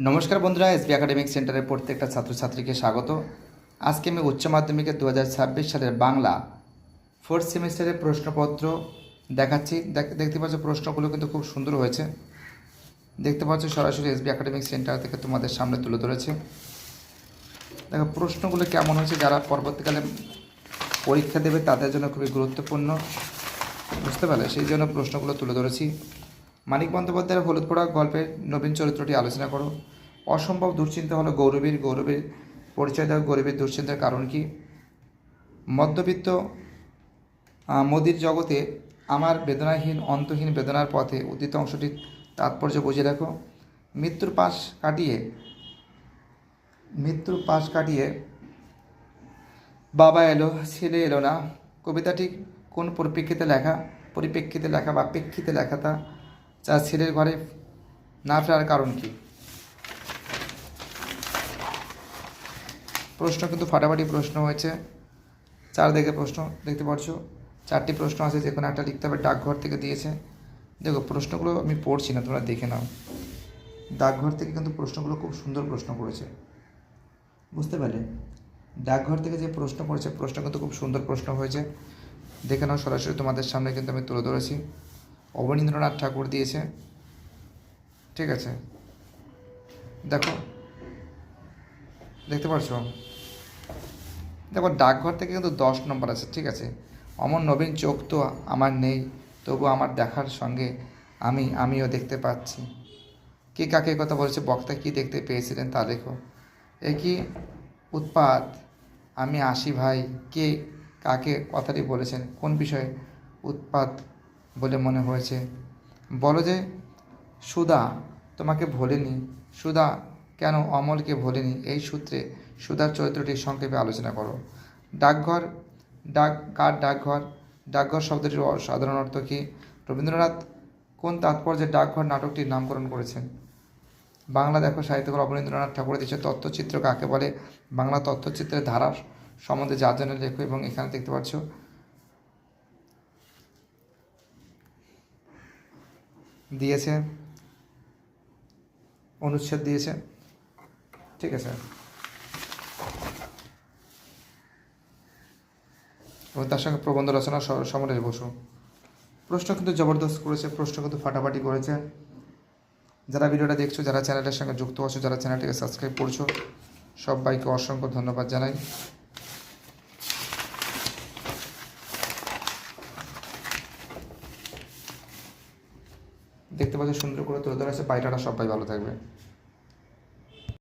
নমস্কার বন্ধুরা SB academic সেন্টারের প্রত্যেকটা ছাত্রছাত্রীকে স্বাগত। আজকে আমি উচ্চ মাধ্যমিকের দু হাজার ছাব্বিশ সালের বাংলা ফোর্থ সেমিস্টারের প্রশ্নপত্র দেখাচ্ছি। দেখ- দেখতে পাচ্ছ প্রশ্নগুলো কিন্তু খুব সুন্দর হয়েছে। দেখতে পাচ্ছ সরাসরি এসবি একাডেমিক সেন্টার থেকে তোমাদের সামনে তুলে ধরেছে। দেখো, প্রশ্নগুলো কেমন হয়েছে যারা পরবর্তীকালে পরীক্ষা দেবে তাদের জন্য খুবই গুরুত্বপূর্ণ। বুঝতে পারলে? সেই জন্য প্রশ্নগুলো তুলে ধরেছি। মানিক বন্দ্যোপাধ্যায়ের হলুদ পড়া গল্পের নবীন চরিত্রটি আলোচনা করো। অসম্ভব দুশ্চিন্তা হলো গৌরবীর, গৌরবের পরিচয় দেওয়া গরিবের দুশ্চিন্তার কারণ কি? মধ্যবিত্ত মোদির জগতে আমার বেদনাহীন, অন্তহীন বেদনার পথে উদিত অংশটির তাৎপর্য বুঝে রাখো। মৃত্যুর পাশ কাটিয়ে, মৃত্যুর পাশ কাটিয়ে বাবা এলো, ছেলে এলো না। কবিতাটি কোন পরিপ্রেক্ষিতে লেখা? পরিপ্রেক্ষিতে লেখা বা প্রেক্ষিতে লেখা তা যা ছেলের ঘরে না ফেরার কারণ কি? প্রশ্ন কিন্তু ফাটাফাটি প্রশ্ন হয়েছে। চার দিকে প্রশ্ন দেখতে পাচ্ছ চারটি প্রশ্ন আছে, যে কোনো একটা লিখতে হবে, ডাকঘর থেকে দিয়েছে। দেখো, প্রশ্নগুলো আমি পড়ছি না, তোমরা দেখে নাও। ডাকঘর থেকে কিন্তু প্রশ্নগুলো খুব সুন্দর প্রশ্ন করেছে। বুঝতে পারলে? ডাকঘর থেকে যে প্রশ্ন করেছে, প্রশ্ন কিন্তু খুব সুন্দর প্রশ্ন হয়েছে। দেখে নাও, সরাসরি তোমাদের সামনে কিন্তু আমি তুলে ধরেছি। অবনীন্দ্রনাথ ঠাকুর দিয়েছে। ঠিক আছে? দেখো, দেখতে পারছ? দেখো, ডাকঘর থেকে কিন্তু দশ নম্বর আছে, ঠিক আছে? অমর নবীন চোখ তো আমার নেই, তবু আমার দেখার সঙ্গে আমি, আমিও দেখতে পাচ্ছি। কে কাকে কথা বলেছে, বক্তা কি দেখতে পেয়েছিলেন তা লেখো এ কি উৎপাত? আমি আসি ভাই, কে কাকে কথাটি বলেছেন, কোন বিষয়ে উৎপাত বলে মনে হয়েছে? বলো যে সুদা তোমাকে ভোলেনি। সুদা কেন অমলকে ভোলেনি? এই সূত্রে সুধার চরিত্রটি সংক্ষেপে আলোচনা করো। ডাকঘর, ডাক, কার ডাকঘর? ডাকঘর শব্দটির সাধারণ অর্থ কী? রবীন্দ্রনাথ কোন তাৎপর্যে ডাকঘর নাটকটির নামকরণ করেছেন? বাংলা দেখো সাহিত্যকর অবনীন্দ্রনাথ ঠাকুরের দেশের তথ্যচিত্র কাকে বলে? বাংলা তথ্যচিত্রের ধারা সম্বন্ধে যা জন্য লেখো এবং এখানে দেখতে পাচ্ছ। দিয়েছে। অনুচ্ছেদ দিয়েছে। ঠিক আছে। এবং তার সঙ্গে প্রবন্ধ রচনা সমরেশ বসু। প্রশ্ন কিন্তু জবরদস্ত করেছে, প্রশ্ন কিন্তু ফাটাফাটি করেছে। যারা ভিডিওটা দেখছ, যারা চ্যানেলের সঙ্গে যুক্ত আছো, যারা চ্যানেলটিকে সাবস্ক্রাইব করছ, সবাইকে অসংখ্য ধন্যবাদ জানাই। দেখতে পাচ্ছ সুন্দর করে তুলে ধরা আছে পায়টাটা সবাই ভালো থাকবে।